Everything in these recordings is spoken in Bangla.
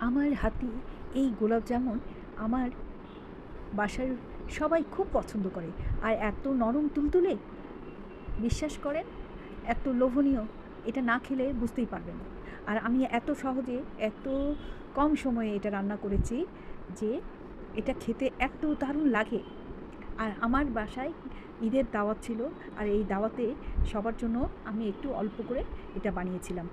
আমার হাতে এই গোলাপ জামুন আমার বাসার সবাই খুব পছন্দ করে। আর এত নরম তুলতুলে? বিশ্বাস করেন? এত লোভনীয়? এটা না খেলে বুঝতেই পারবেন আর আমি এত সহজে, এত কম সময়ে এটা রান্না করেছি যে এটা খেতে এত দারুণ লাগে। আর আমার বাসায় ঈদের দাওয়াত ছিল, আর এই দাওয়াতে সবার জন্য আমি একটু অল্প করে এটা বানিয়েছিলাম।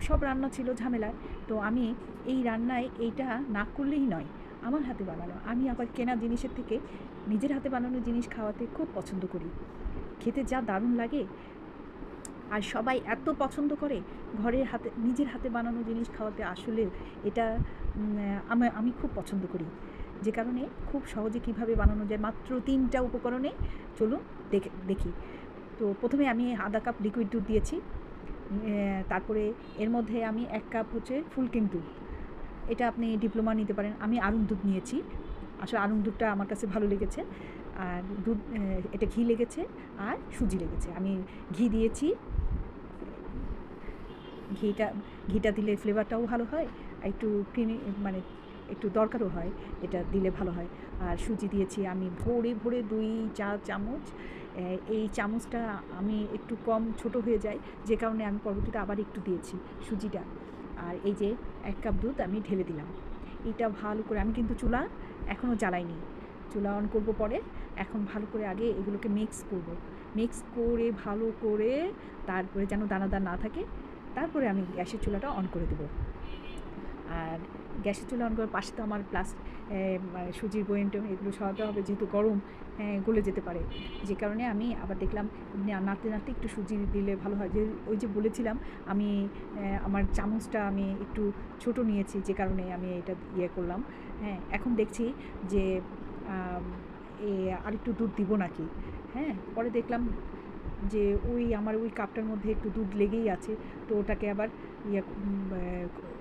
সব রান্না ছিল ঝামেলায়। তো আমি এই রান্নায় এইটা না করলেই নয়। আমার হাতে বানানো। আমি আবার কেনা জিনিসের থেকে নিজের হাতে বানানো জিনিস খাওয়াতে খুব পছন্দ করি। খেতে যা দারুণ লাগে। আর সবাই এত পছন্দ করে ঘরের হাতে, নিজের হাতে বানানো জিনিস খাওয়াতে আসলে এটা আমি আমি খুব পছন্দ করি। যে কারণে খুব সহজে কীভাবে বানানো যায় মাত্র তিনটা উপকরণে চলুন দেখে, দেখি। তো প্রথমে আমি আধা কাপ লিকুইড দুধ দিয়েছি। তারপরে এর মধ্যে আমি এক কাপ হচ্ছে ফুলকিন দুধ। এটা আপনি ডিপ্লোমা নিতে পারেন। আমি আরুম দুধ নিয়েছি। আসলে আরুম দুধটা আমার কাছে ভালো লেগেছে। আর দুধ এটা ঘি লেগেছে আর সুজি লেগেছে। আমি ঘি দিয়েছি। ঘিটা ঘিটা দিলে ফ্লেভারটাও ভালো হয়। আর একটু ক্রিমি মানে একটু দরকারও হয়। এটা দিলে ভালো হয়। আর সুজি দিয়েছি আমি ভরে ভরে দুই চা চামচ এই চামচটা আমি একটু কম ছোট হয়ে যায়, যে কারণে আমি পরবর্তীতে আবার একটু দিয়েছি সুজিটা। আর এই যে এক কাপ দুধ আমি ঢেলে দিলাম। এটা ভালো করে আমি কিন্তু চুলা এখনও জ্বালাইনি। চুলা অন করব পরে, এখন ভালো করে আগে এগুলোকে মিক্স করব। মিক্স করে, ভালো করে তারপরে যেন দানাদার না থাকে, তারপরে আমি গ্যাসের চুলাটা অন করে দেবো। আর গ্যাসের চুলা অন করার পাশে তো আমার প্লাস সুজির বয়েন এগুলো সরাতে হবে যেহেতু গরম গলে যেতে পারে। যে কারণে আমি আবার দেখলাম নাড়তে নাড়তে একটু সুজি দিলে ভালো হয়। যে ওই যে বলেছিলাম, আমি আমার চামচটা আমি একটু ছোট নিয়েছি, যে কারণে আমি এটা ইয়ে করলাম। হ্যাঁ এখন দেখছি যে আর একটু দুধ দিব নাকি? হ্যাঁ পরে দেখলাম যে ওই আমার ওই কাপটার মধ্যে একটু দুধ লেগেই আছে, তো ওটাকে আবার ইয়ে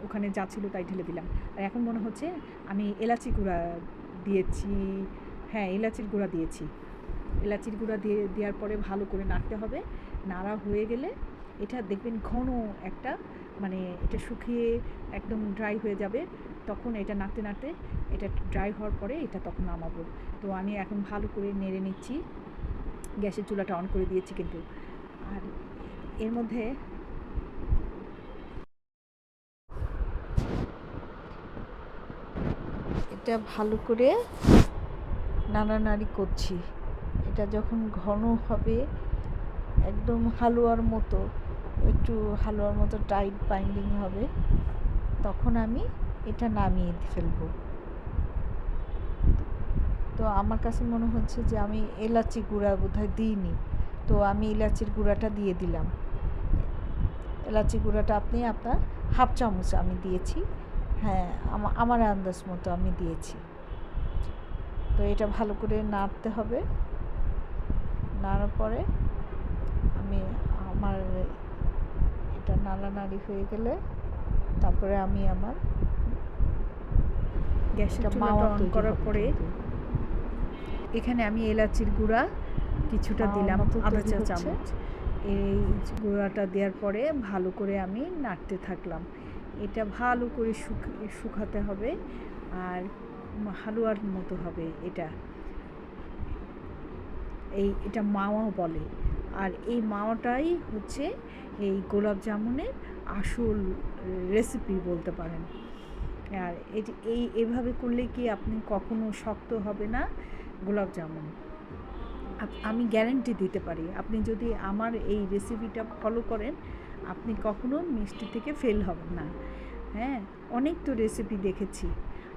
ওখানে যা ছিল তাই ঢেলে দিলাম। আর এখন মনে হচ্ছে আমি এলাচি গুঁড়া দিয়েছি হ্যাঁ এলাচির গুঁড়া দিয়েছি। এলাচির গুঁড়া দিয়ে, দেওয়ার পরে ভালো করে নাড়তে হবে। নাড়া হয়ে গেলে এটা দেখবেন ঘন একটা মানে এটা শুকিয়ে একদম ড্রাই হয়ে যাবে, তখন এটা নাড়তে নাড়তে এটা ড্রাই হওয়ার পরে এটা তখন নামাবো। তো আমি এখন ভালো করে নেড়ে নিচ্ছি। গ্যাসের চুলাটা অন করে দিয়েছি কিন্তু। আর এর মধ্যে এটা ভালো করে নাড়ানাড়ি করছি। এটা যখন ঘন হবে, একদম হালুয়ার মতো, একটু হালুয়ার মতো টাইট বাইন্ডিং হবে, তখন আমি এটা নামিয়ে ফেলব। তো আমার কাছে মনে হচ্ছে যে আমি এলাচি গুঁড়া বোধহয় দিইনি। তো আমি এলাচির গুঁড়াটা দিয়ে দিলাম। এলাচি গুঁড়াটা আপনি আপনার হাফ চামচ আমি দিয়েছি। হ্যাঁ আমার আন্দাজ মতো আমি দিয়েছি। তো এটা ভালো করে নাড়তে হবে। নাড়ার পরে আমি আমার এটা নাড়ানাড়ি হয়ে গেলে তারপরে আমি আমার গ্যাসটা মাওয়া অন করার পরে এখানে আমি এলাচির গুঁড়া কিছুটা দিলাম আধা চা চামচ। এই গুঁড়াটা দেওয়ার পরে ভালো করে আমি নাড়তে থাকলাম। এটা ভালো করে শুকাতে হবে আর হালুয়ার মতো হবে এটা। এই এটা মাওয়া বলে। আর এই মাওয়াটাই হচ্ছে এই গোলাপ জামুনের আসল রেসিপি বলতে পারেন। আর এটি এই এভাবে করলে কি আপনি কখনো শক্ত হবে না? গোলাপ জামুন আমি গ্যারেন্টি দিতে পারি। আপনি যদি আমার এই রেসিপিটা ফলো করেন, আপনি কখনো মিষ্টি থেকে ফেল হবেন না। হ্যাঁ অনেক তো রেসিপি দেখেছি।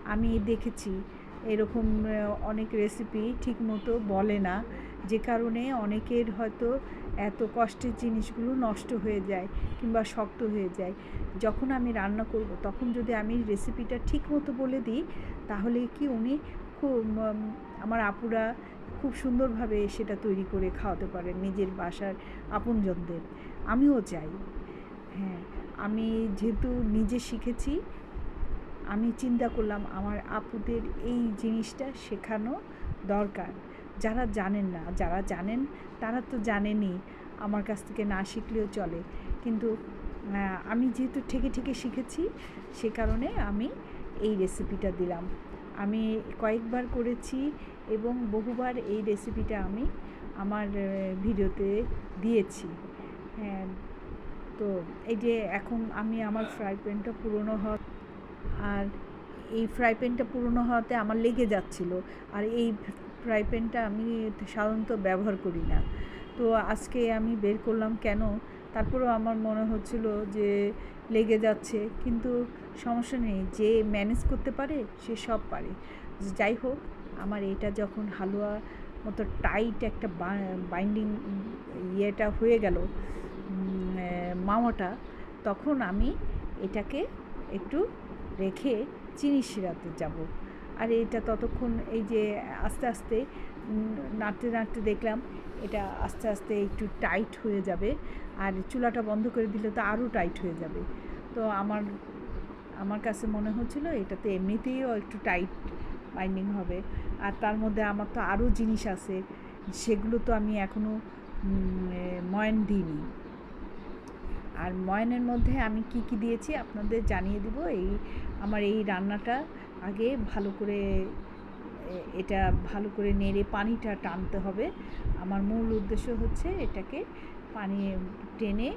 আমি দেখেছি, এরকম অনেক রেসিপি ঠিক মতো বলে না। যে কারণে অনেকের হয়তো এত কষ্টের জিনিসগুলো নষ্ট হয়ে যায় কিংবা শক্ত হয়ে যায়। যখন আমি রান্না করব, তখন যদি আমি রেসিপিটা ঠিক মতো বলে দিই, তাহলে কি উনি খুব আমার আপুরা খুব সুন্দরভাবে সেটা তৈরি করে খাওয়াতে পারেন নিজের বাসার আপনজনদের। আমিও চাই। হ্যাঁ আমি যেহেতু নিজে শিখেছি, আমি চিন্তা করলাম আমার আপুদের এই জিনিসটা শেখানো দরকার। যারা জানেন না, যারা জানেন, তারা তো জানেনই আমার কাছ থেকে না শিখলেও চলে। কিন্তু আমি যেহেতু ঠেকে ঠেকে শিখেছি, সে কারণে আমি এই রেসিপিটা দিলাম। আমি কয়েকবার করেছি এবং বহুবার এই রেসিপিটা আমি আমার ভিডিওতে দিয়েছি। হ্যাঁ তো এই যে এখন আমি আমার ফ্রাই প্যানটা পুরনো হওয়া আর এই ফ্রাই প্যানটা পুরনো হওয়াতে আমার লেগে যাচ্ছিল। আর এই ফ্রাই প্যানটা আমি সাধারণত ব্যবহার করি না। তো আজকে আমি বের করলাম কেন? তারপরেও আমার মনে হচ্ছিল যে লেগে যাচ্ছে, কিন্তু সমস্যা নেই। যে ম্যানেজ করতে পারে, সে সব পারে। যাই হোক, আমার এটা যখন হালুয়া মতো টাইট একটা বাইন্ডিং ইয়েটা হয়ে গেল মামাটা, তখন আমি এটাকে একটু রেখে চিনি শিরাতে যাব। আর এটা ততক্ষণ এই যে আস্তে আস্তে নাড়তে নাড়তে দেখলাম, এটা আস্তে আস্তে একটু টাইট হয়ে যাবে। আর চুলাটা বন্ধ করে দিলে তো আরও টাইট হয়ে যাবে। তো আমার আমার কাছে মনে হচ্ছিল এটাতে এমনিতেও একটু টাইট বাইন্ডিং হবে। আর তার মধ্যে আমার তো আরও জিনিস আছে, সেগুলো তো আমি এখনও ময়ন দিইনি। আর ময়নের মধ্যে আমি কি কি দিয়েছি আপনাদের জানিয়ে দিব। এই আমার এই রান্নাটা আগে ভালো করে এটা ভালো করে নেড়ে পানিটা টানতে হবে। আমার মূল উদ্দেশ্য হচ্ছে এটাকে পানি টেনে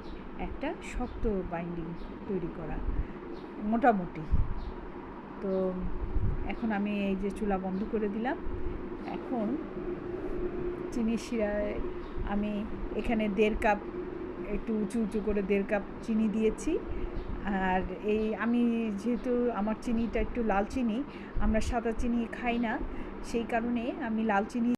একটা শক্ত বাইন্ডিং তৈরি করা, মোটামুটি। তো এখন আমি এই যে চুলা বন্ধ করে দিলাম। এখন চিনি শিরায় আমি এখানে দেড় কাপ একটু উঁচু উঁচু করে দেড় কাপ চিনি দিয়েছি। আর এই আমি যেহেতু আমার চিনিটা একটু লাল চিনি, আমরা সাদা চিনি খাই না, সেই কারণে আমি লাল চিনি